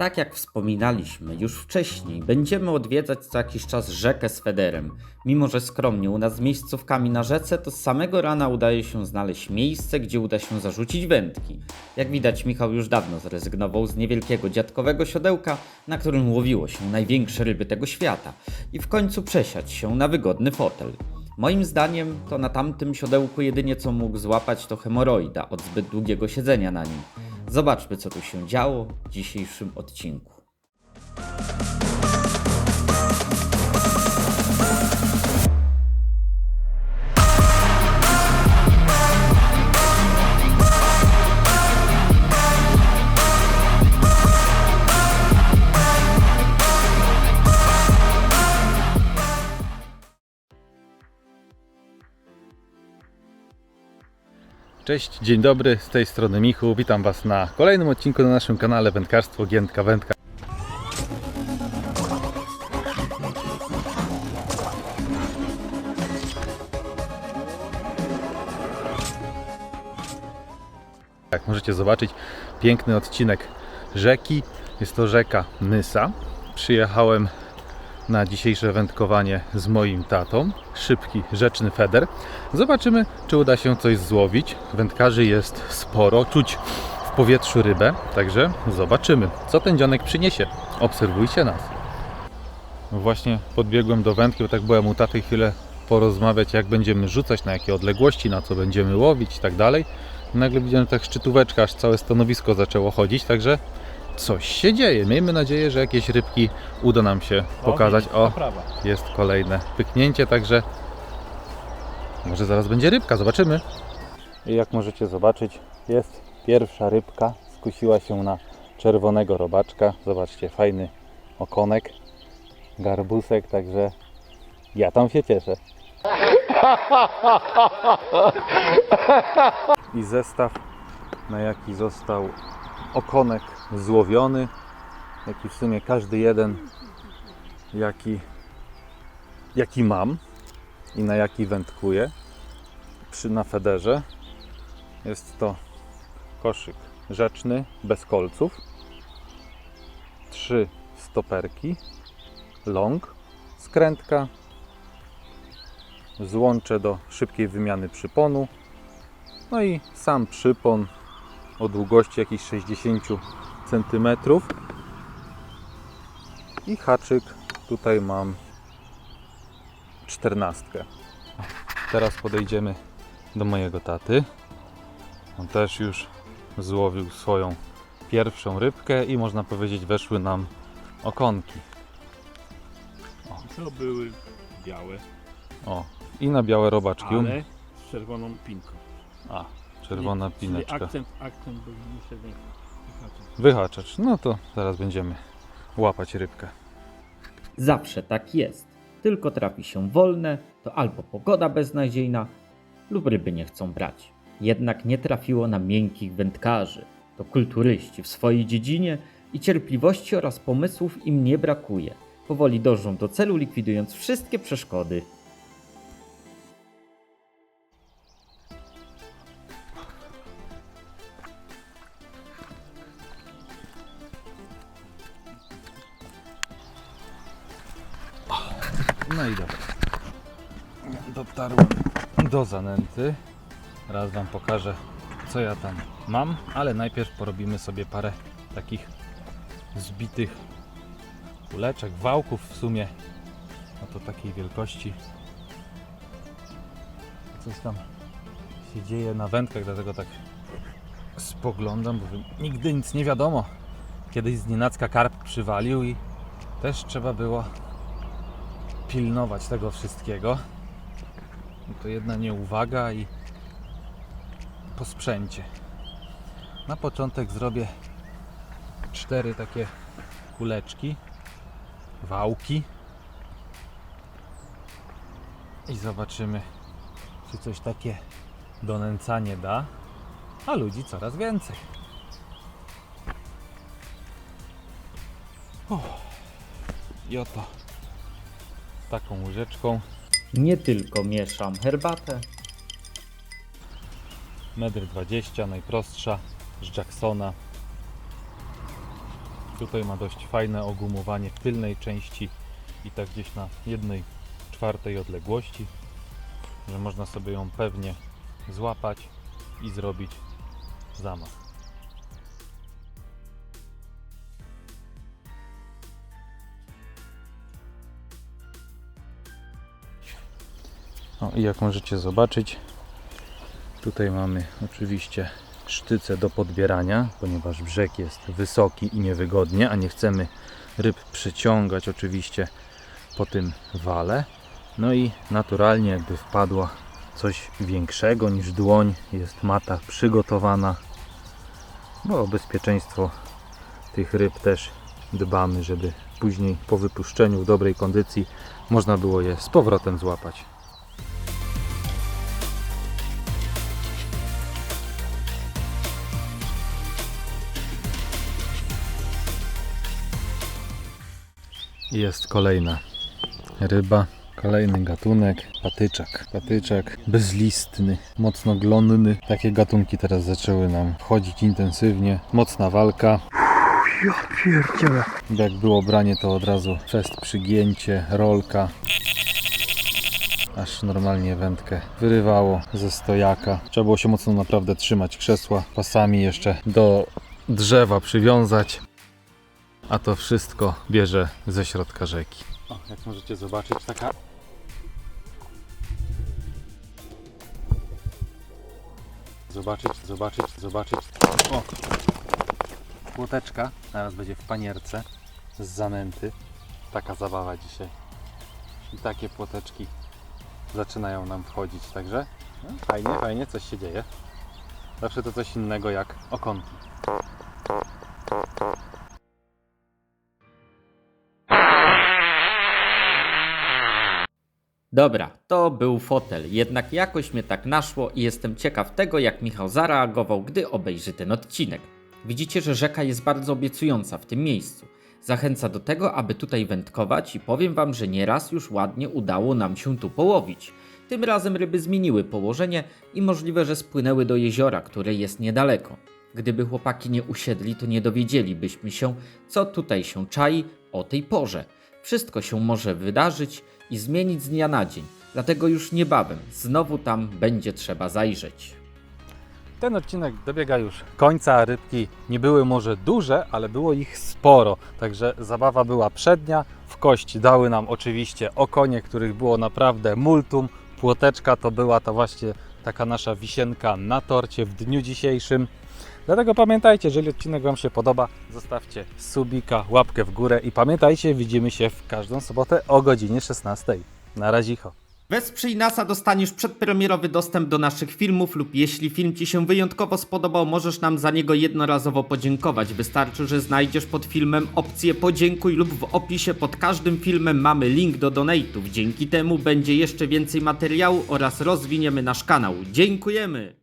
Tak jak wspominaliśmy już wcześniej, będziemy odwiedzać co jakiś czas rzekę z Federem. Mimo, że skromnie u nas z miejscówkami na rzece, to z samego rana udaje się znaleźć miejsce, gdzie uda się zarzucić wędki. Jak widać, Michał już dawno zrezygnował z niewielkiego dziadkowego siodełka, na którym łowiło się największe ryby tego świata i w końcu przesiać się na wygodny fotel. Moim zdaniem to na tamtym siodełku jedynie co mógł złapać to hemoroida od zbyt długiego siedzenia na nim. Zobaczmy co tu się działo w dzisiejszym odcinku. Cześć, dzień dobry, z tej strony Michu. Witam Was na kolejnym odcinku na naszym kanale Wędkarstwo Giętka Wędka. Jak możecie zobaczyć, piękny odcinek rzeki. Jest to rzeka Nysa. Przyjechałem na dzisiejsze wędkowanie z moim tatą. Szybki, rzeczny feder. Zobaczymy, czy uda się coś złowić. Wędkarzy jest sporo, czuć w powietrzu rybę, także zobaczymy, co ten dzionek przyniesie. Obserwujcie nas. Właśnie podbiegłem do wędki, bo tak byłem u taty chwilę porozmawiać, jak będziemy rzucać, na jakie odległości, na co będziemy łowić i tak dalej. Nagle widziałem, tak szczytóweczka, aż całe stanowisko zaczęło chodzić, także coś się dzieje. Miejmy nadzieję, że jakieś rybki uda nam się pokazać. O, jest kolejne pyknięcie, także może zaraz będzie rybka, zobaczymy. I jak możecie zobaczyć, jest pierwsza rybka. Skusiła się na czerwonego robaczka. Zobaczcie, fajny okonek, garbusek, także ja tam się cieszę. I zestaw, na jaki został okonek złowiony, jaki w sumie każdy jeden, jaki, jaki mam i na jaki wędkuję przy na federze. Jest to koszyk rzeczny, bez kolców, trzy stoperki, long, skrętka, złącze do szybkiej wymiany przyponu, no i sam przypon o długości jakichś 60 cm i haczyk tutaj mam 14. Teraz podejdziemy do mojego taty. On też już złowił swoją pierwszą rybkę i można powiedzieć weszły nam okonki. To były białe, O, i na białe robaczki. ale z czerwoną pinką. A, czerwona Czyli pineczka. akcent, akcent był muszę wyhaczyć. No to zaraz będziemy łapać rybkę. Zawsze tak jest. Tylko trafi się wolne, to albo pogoda beznadziejna, lub ryby nie chcą brać. Jednak nie trafiło na miękkich wędkarzy. To kulturyści w swojej dziedzinie i cierpliwości oraz pomysłów im nie brakuje. Powoli dążą do celu, likwidując wszystkie przeszkody. No i dobra. Dotarłem do zanęty. Raz Wam pokażę, co ja tam mam, ale najpierw porobimy sobie parę takich zbitych kuleczek, wałków w sumie. No to takiej wielkości. Coś tam się dzieje na wędkach, dlatego tak spoglądam, bo nigdy nic nie wiadomo. Kiedyś z nienacka karp przywalił i też trzeba było pilnować tego wszystkiego. No to jedna nieuwaga i po sprzęcie. Na początek zrobię cztery takie kuleczki, wałki i zobaczymy, czy coś takie donęcanie da, a ludzi coraz więcej. Uff. I oto taką łyżeczką Nie tylko mieszam herbatę, 1,20 m, najprostsza z Jacksona. Tutaj ma dość fajne ogumowanie w tylnej części i tak gdzieś na jednej czwartej odległości, że można sobie ją pewnie złapać i zrobić zamach. O, I jak możecie zobaczyć, tutaj mamy oczywiście sztyce do podbierania, ponieważ brzeg jest wysoki i niewygodnie, a nie chcemy ryb przyciągać oczywiście po tym wale. No i naturalnie jakby wpadła coś większego niż dłoń, jest mata przygotowana, bo o bezpieczeństwo tych ryb też dbamy, żeby później po wypuszczeniu w dobrej kondycji można było je z powrotem złapać. Jest kolejna ryba, kolejny gatunek, patyczak. Patyczak bezlistny, mocno glonny. Takie gatunki teraz zaczęły nam wchodzić intensywnie. Mocna walka. Ja pierdzielę. Jak było branie, to od razu fest przygięcie, rolka. Aż normalnie wędkę wyrywało ze stojaka. Trzeba było się mocno naprawdę trzymać krzesła, pasami jeszcze do drzewa przywiązać a to wszystko bierze ze środka rzeki. O, jak możecie zobaczyć, taka zobaczyć, zobaczyć, zobaczyć. O! Płoteczka, teraz będzie w panierce z zanęty. Taka zabawa dzisiaj. I takie płoteczki zaczynają nam wchodzić, także no, fajnie, fajnie, coś się dzieje. Zawsze to coś innego jak okonki. Dobra, to był fotel, jednak jakoś mnie tak naszło i jestem ciekaw tego, jak Michał zareagował, gdy obejrzy ten odcinek. Widzicie, że rzeka jest bardzo obiecująca w tym miejscu. Zachęca do tego, aby tutaj wędkować i powiem wam, że nieraz już ładnie udało nam się tu połowić. Tym razem ryby zmieniły położenie i możliwe, że spłynęły do jeziora, które jest niedaleko. Gdyby chłopaki nie usiedli, to nie dowiedzielibyśmy się, co tutaj się czai o tej porze. Wszystko się może wydarzyć i zmienić z dnia na dzień, dlatego już niebawem znowu tam będzie trzeba zajrzeć. Ten odcinek dobiega już końca. Rybki nie były może duże, ale było ich sporo. Także zabawa była przednia. W kości dały nam oczywiście okonie, których było naprawdę multum. Płoteczka to była to właśnie taka nasza wisienka na torcie w dniu dzisiejszym. Dlatego pamiętajcie, jeżeli odcinek Wam się podoba, zostawcie subika, łapkę w górę i pamiętajcie, widzimy się w każdą sobotę o godzinie 16. Na razicho. Wesprzyj nas, a dostaniesz przedpremierowy dostęp do naszych filmów lub jeśli film Ci się wyjątkowo spodobał, możesz nam za niego jednorazowo podziękować. Wystarczy, że znajdziesz pod filmem opcję podziękuj lub w opisie pod każdym filmem mamy link do donate'ów. Dzięki temu będzie jeszcze więcej materiału oraz rozwiniemy nasz kanał. Dziękujemy!